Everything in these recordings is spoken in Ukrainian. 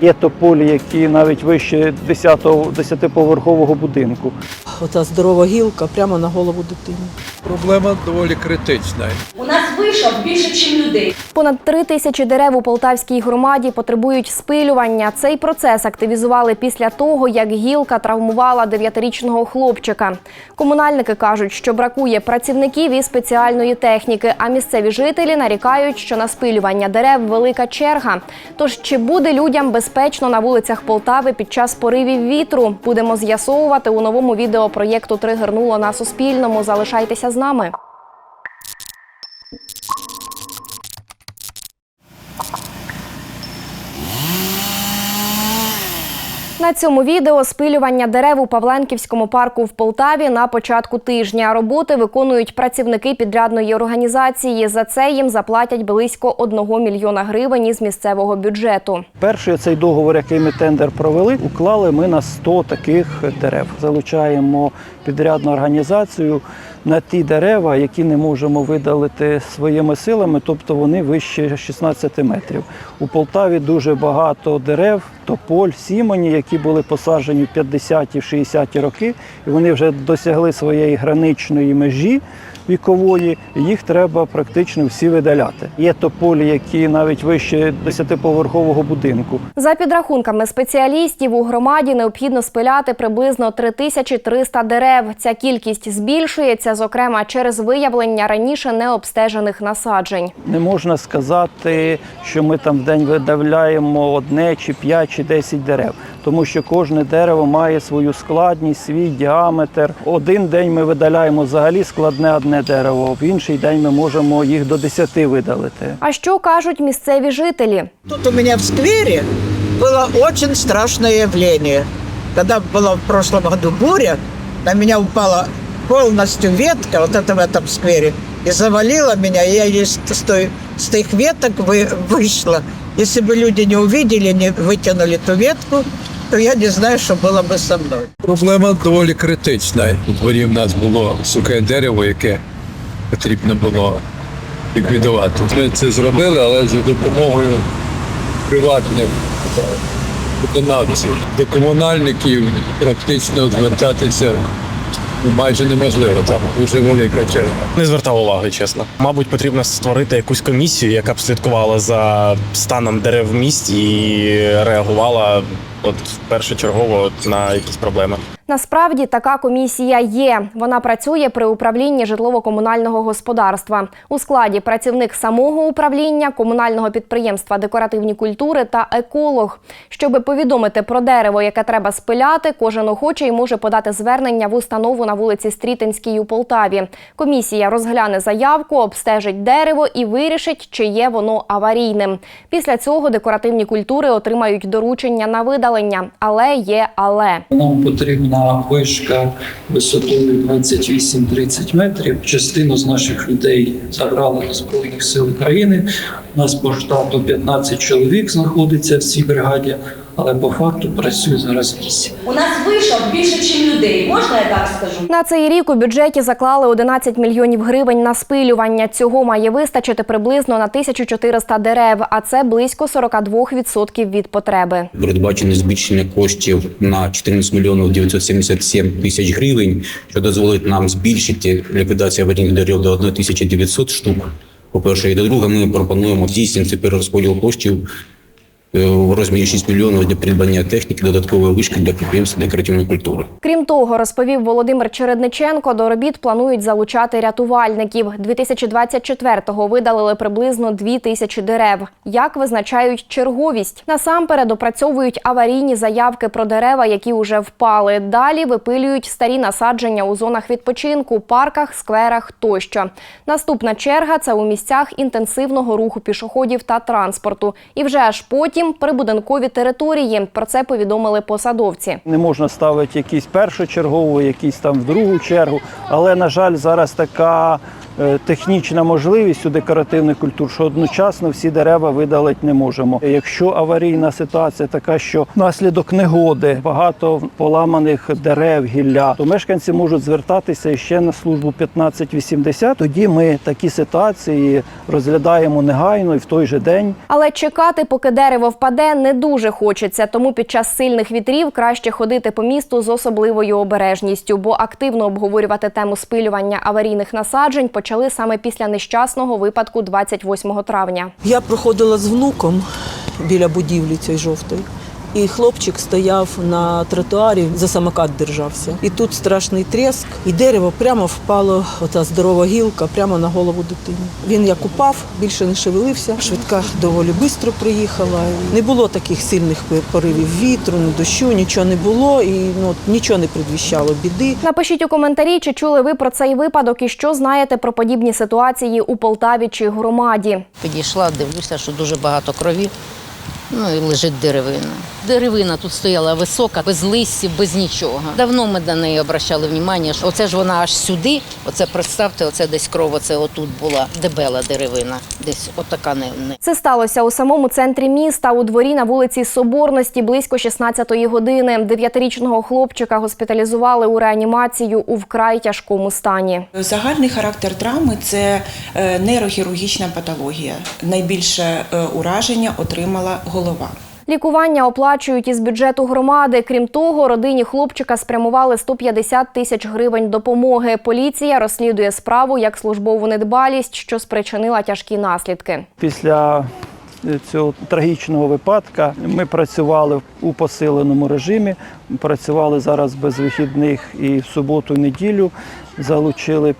Є тополі, які навіть вище 10 10-поверхового будинку. Ота здорова гілка прямо на голову дитині. Проблема доволі критична. У нас вийшов більше, ніж людей. Понад три тисячі дерев у Полтавській громаді потребують спилювання. Цей процес активізували після того, як гілка травмувала дев'ятирічного хлопчика. Комунальники кажуть, що бракує працівників і спеціальної техніки. А місцеві жителі нарікають, що на спилювання дерев велика черга. Тож чи буде людям безпечно на вулицях Полтави під час поривів вітру? Будемо з'ясовувати у новому відео проєкту Тригернуло на Суспільному. Залишайтеся з нами. Цьому відео спилювання дерев у Павленківському парку в Полтаві на початку тижня. Роботи виконують працівники підрядної організації. За це їм заплатять близько 1 мільйона гривень із місцевого бюджету. Перший цей договор, який ми тендер провели, уклали ми на 100 таких дерев. Залучаємо підрядну організацію на ті дерева, які не можемо видалити своїми силами, тобто вони вище 16 метрів. У Полтаві дуже багато дерев, тополь, сімені, які були посаджені в 50-ті, 60-ті роки, і вони вже досягли своєї граничної межі вікової, їх треба практично всі видаляти. Є тополі, які навіть вище 10-поверхового будинку. За підрахунками спеціалістів, у громаді необхідно спиляти приблизно 3300 дерев. Ця кількість збільшується, зокрема через виявлення раніше необстежених насаджень. Не можна сказати, що ми там в день видавляємо одне чи п'ять чи десять дерев, тому що кожне дерево має свою складність, свій діаметр. Один день ми видаляємо взагалі складне одне дерево, в інший день ми можемо їх до десяти видалити. А що кажуть місцеві жителі? Тут у меня в сквере было очень страшное явление. Когда была в прошлом году буря, на меня упала полностью ветка, вот это в этом сквере, и завалила меня, и я из с, той, с тех веток вы, вышла. Если бы люди не увидели, не вытянули ту ветку, то я не знаю, что было бы со мной. Проблема доволі критична. У дворі в нас було сухе дерево, яке потрібно було ліквідувати. Ми це зробили, але за допомогою приватних е, виконавців. До комунальників практично звертатися ну, майже неможливо. Там дуже велика черга. Не звертав уваги, чесно. Мабуть, потрібно створити якусь комісію, яка б слідкувала за станом дерев в місті і реагувала от першочергово от на якісь проблеми. Насправді така комісія є. Вона працює при управлінні житлово-комунального господарства. У складі працівник самого управління, комунального підприємства декоративні культури та еколог. Щоби повідомити про дерево, яке треба спиляти, кожен охочий може подати звернення в установу на вулиці Стрітинській у Полтаві. Комісія розгляне заявку, обстежить дерево і вирішить, чи є воно аварійним. Після цього декоративні культури отримають доручення на видалення. Але є але. Нам потрібна вишка висотою 28-30 метрів. Частину з наших людей забрали до Збройних сил України. У нас по штату 15 чоловік знаходиться в цій бригаді, але по факту працює зараз 8. У нас вийшов більше, ніж людей. Можна я так скажу? На цей рік у бюджеті заклали 11 мільйонів гривень на спилювання. Цього має вистачити приблизно на 1400 дерев, а це близько 42% від потреби. Передбачено збільшення коштів на 14 мільйонів 977 тисяч гривень, що дозволить нам збільшити ліквідацію аварійних дерев до 1900 штук. По-перше, і до-друге, ми пропонуємо здійснити перерозподіл коштів в розмірі 6 мільйонів для придбання техніки додаткової вишки для підприємств декоративної культури. Крім того, розповів Володимир Чередниченко, до робіт планують залучати рятувальників. 2024-го видалили приблизно 2 тисячі дерев. Як визначають черговість? Насамперед опрацьовують аварійні заявки про дерева, які уже впали. Далі випилюють старі насадження у зонах відпочинку, парках, скверах тощо. Наступна черга це у місцях інтенсивного руху пішоходів та транспорту. І вже аж потім прибудинкові території. Про це повідомили посадовці. Не можна ставити якісь першочергову, якісь там в другу чергу. Але, на жаль, зараз така технічна можливість у декоративних культур, що одночасно всі дерева видалити не можемо. Якщо аварійна ситуація така, що внаслідок негоди багато поламаних дерев, гілля, то мешканці можуть звертатися ще на службу 1580. Тоді ми такі ситуації розглядаємо негайно і в той же день. Але чекати, поки дерево впаде, не дуже хочеться. Тому під час сильних вітрів краще ходити по місту з особливою обережністю, бо активно обговорювати тему спилювання аварійних насаджень почали саме після нещасного випадку 28 травня. Я проходила з внуком біля будівлі цієї жовтої. І хлопчик стояв на тротуарі, за самокат держався. І тут страшний тріск, і дерево прямо впало, ота здорова гілка, прямо на голову дитини. Він як упав, більше не шевелився. Швидка доволі швидко приїхала. Не було таких сильних поривів вітру, ні дощу, нічого не було, і ну, нічого не предвіщало біди. Напишіть у коментарі, чи чули ви про цей випадок і що знаєте про подібні ситуації у Полтаві чи громаді. Підійшла, дивлюся, що дуже багато крові. Ну і лежить деревина. Деревина тут стояла висока, без листів, без нічого. Давно ми на неї обращали увагу, що оце ж вона аж сюди. Оце представте, оце десь кров, оце отут була дебела деревина. Десь отака не, не. Це сталося у самому центрі міста у дворі на вулиці Соборності близько 16-ї години. Дев'ятирічного хлопчика госпіталізували у реанімацію у вкрай тяжкому стані. Загальний характер травми це е, нейрохірургічна патологія. Найбільше е, ураження отримала голова. Лікування оплачують із бюджету громади. Крім того, родині хлопчика спрямували 150 тисяч гривень допомоги. Поліція розслідує справу як службову недбалість, що спричинила тяжкі наслідки. Після цього трагічного випадка ми працювали у посиленому режимі. Працювали зараз без вихідних і в суботу, і неділю. Залучили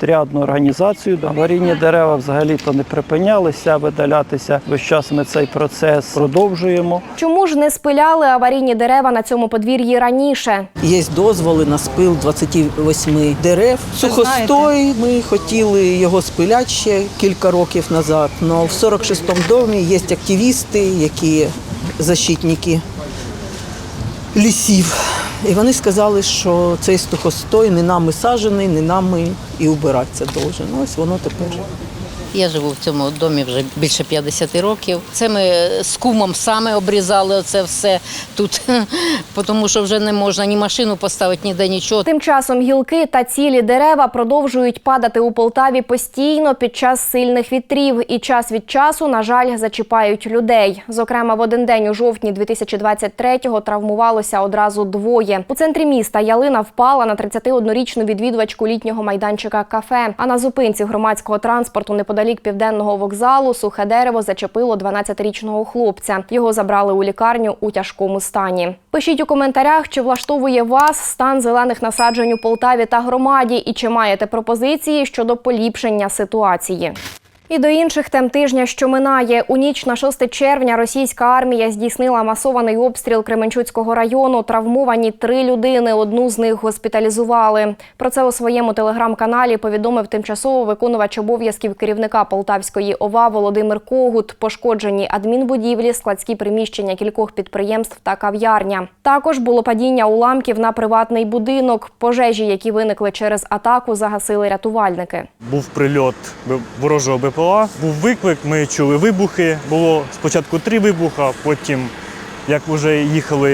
підрядну організацію. Аварійні дерева взагалі-то не припинялися видалятися. Весь час ми цей процес продовжуємо. Чому ж не спиляли аварійні дерева на цьому подвір'ї раніше? Є дозволи на спил 28 дерев. Сухостой ми хотіли його спиляти ще кілька років назад. Але в 46-му домі є активісти, які защитники лісів. І вони сказали, що цей стухостой не нами саджений, не нами і убиратися должен. Ось воно тепер. Я живу в цьому домі вже більше 50 років. Це ми з кумом саме обрізали це все тут, тому що вже не можна ні машину поставити, ніде нічого. Тим часом гілки та цілі дерева продовжують падати у Полтаві постійно під час сильних вітрів і час від часу, на жаль, зачіпають людей. Зокрема, в один день у жовтні 2023-го травмувалося одразу двоє. У центрі міста ялина впала на 31-річну відвідувачку літнього майданчика кафе. А на зупинці громадського транспорту неподалік південного вокзалу сухе дерево зачепило 12-річного хлопця. Його забрали у лікарню у тяжкому стані. Пишіть у коментарях, чи влаштовує вас стан зелених насаджень у Полтаві та громаді, і чи маєте пропозиції щодо поліпшення ситуації. І до інших тем тижня, що минає, у ніч на 6 червня російська армія здійснила масований обстріл Кременчуцького району. Травмовані три людини. Одну з них госпіталізували. Про це у своєму телеграм-каналі повідомив тимчасово виконувач обов'язків керівника Полтавської ОВА Володимир Когут. Пошкоджені адмінбудівлі, складські приміщення кількох підприємств та кав'ярня. Також було падіння уламків на приватний будинок. Пожежі, які виникли через атаку, загасили рятувальники. Був прильот ворожого БПЛА, був виклик, ми чули вибухи. Було спочатку три вибуха, потім, як вже їхали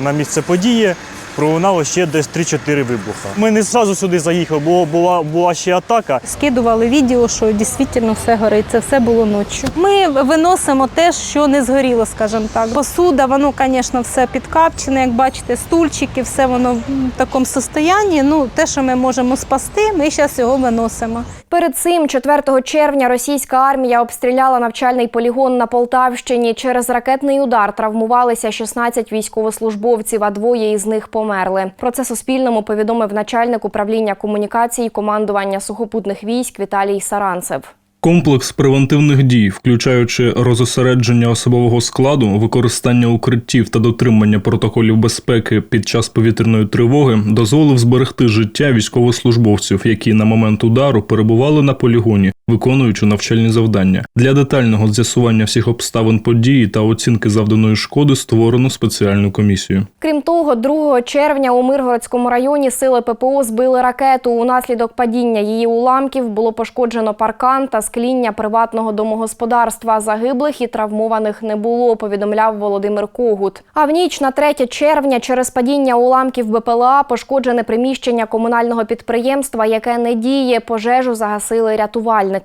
на місце події, пролунало ще десь 3-4 вибуха. Ми не одразу сюди заїхали, бо була, була ще атака. Скидували відео, що дійсно все горить. Це все було ночі. Ми виносимо те, що не згоріло, скажімо так. Посуда, воно, звісно, все підкапчене. Як бачите, стульчики, все воно в такому стані. Ну, те, що ми можемо спасти, ми зараз його виносимо. Перед цим 4 червня російська армія обстріляла навчальний полігон на Полтавщині. Через ракетний удар травмувалися 16 військовослужбовців, а двоє із них померли. Про це Суспільному повідомив начальник управління комунікації командування сухопутних військ Віталій Саранцев. Комплекс превентивних дій, включаючи розосередження особового складу, використання укриттів та дотримання протоколів безпеки під час повітряної тривоги, дозволив зберегти життя військовослужбовців, які на момент удару перебували на полігоні. Виконуючи навчальні завдання. Для детального з'ясування всіх обставин події та оцінки завданої шкоди створено спеціальну комісію. Крім того, 2 червня у Миргородському районі сили ППО збили ракету. Унаслідок падіння її уламків було пошкоджено паркан та скління приватного домогосподарства. Загиблих і травмованих не було, повідомляв Володимир Когут. А в ніч на 3 червня через падіння уламків БПЛА пошкоджене приміщення комунального підприємства, яке не діє. Пожежу загасили рятувальники.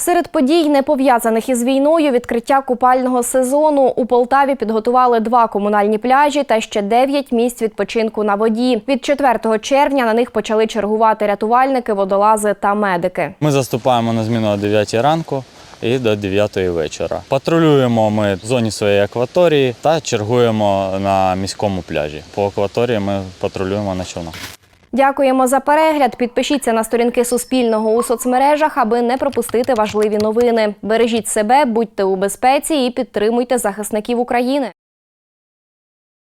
Серед подій, не пов'язаних із війною, відкриття купального сезону у Полтаві підготували два комунальні пляжі та ще дев'ять місць відпочинку на воді. Від 4 червня на них почали чергувати рятувальники, водолази та медики. Ми заступаємо на зміну о 9 ранку і до 9 вечора. Патрулюємо ми в зоні своєї акваторії та чергуємо на міському пляжі. По акваторії ми патрулюємо на човнах. Дякуємо за перегляд. Підпишіться на сторінки Суспільного у соцмережах, аби не пропустити важливі новини. Бережіть себе, будьте у безпеці і підтримуйте захисників України.